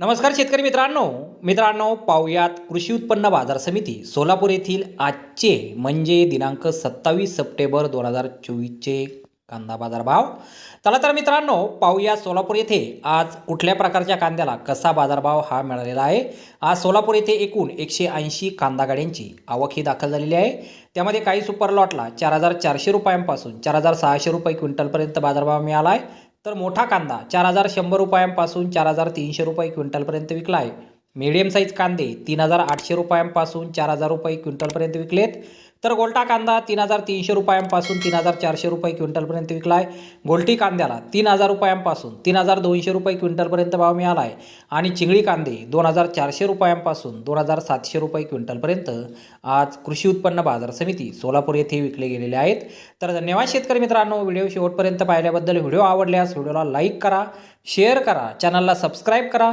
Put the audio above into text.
नमस्कार शेतकरी मित्रांनो. मित्रांनो पाहुयात कृषी उत्पन्न बाजार समिती सोलापूर येथील आजचे म्हणजे दिनांक सत्तावीस सप्टेंबर दोन हजार चोवीसचे कांदा बाजार भाव चला तर मित्रांनो पाहूया सोलापूर येथे आज कुठल्या प्रकारच्या कांद्याला कसा बाजारभाव हा मिळालेला आहे? आज सोलापूर येथे एकूण एकशे ऐंशी कांदा गाड्यांची आवक ही दाखल झालेली आहे. त्यामध्ये काही सुपर लॉटला चार हजार चारशे रुपयांपासून चार हजार सहाशे रुपये क्विंटलपर्यंत बाजारभाव मिळाला आहे. तर मोठा कांदा चार हजार शंभर रुपयांपासून चार हजार तीनशे रुपये क्विंटलपर्यंत विकला आहे. मीडियम साईज कांदे तीन हजार आठशे रुपयांपासून चार हजार रुपये क्विंटलपर्यंत विकलेत. तर गोल्टा कांदा तीन हजार तीनशे रुपयांपासून तीन हजार चारशे रुपये क्विंटलपर्यंत विकला आहे गोल्टी कांद्याला तीन हजार रुपयांपासून तीन हजार दोनशे रुपये क्विंटलपर्यंत भाव मिळाला आहे आणि चिंगळी कांदे दोन हजार चारशे रुपयांपासून दोन हजार सातशे रुपये क्विंटलपर्यंत आज कृषी उत्पन्न बाजार समिती सोलापूर येथे विकले गेलेले आहेत. तर धन्यवाद शेतकरी मित्रांनो व्हिडिओ शेवटपर्यंत पाहिल्याबद्दल व्हिडिओ आवडल्यास व्हिडिओला लाईक करा शेअर करा चॅनलला सबस्क्राईब करा.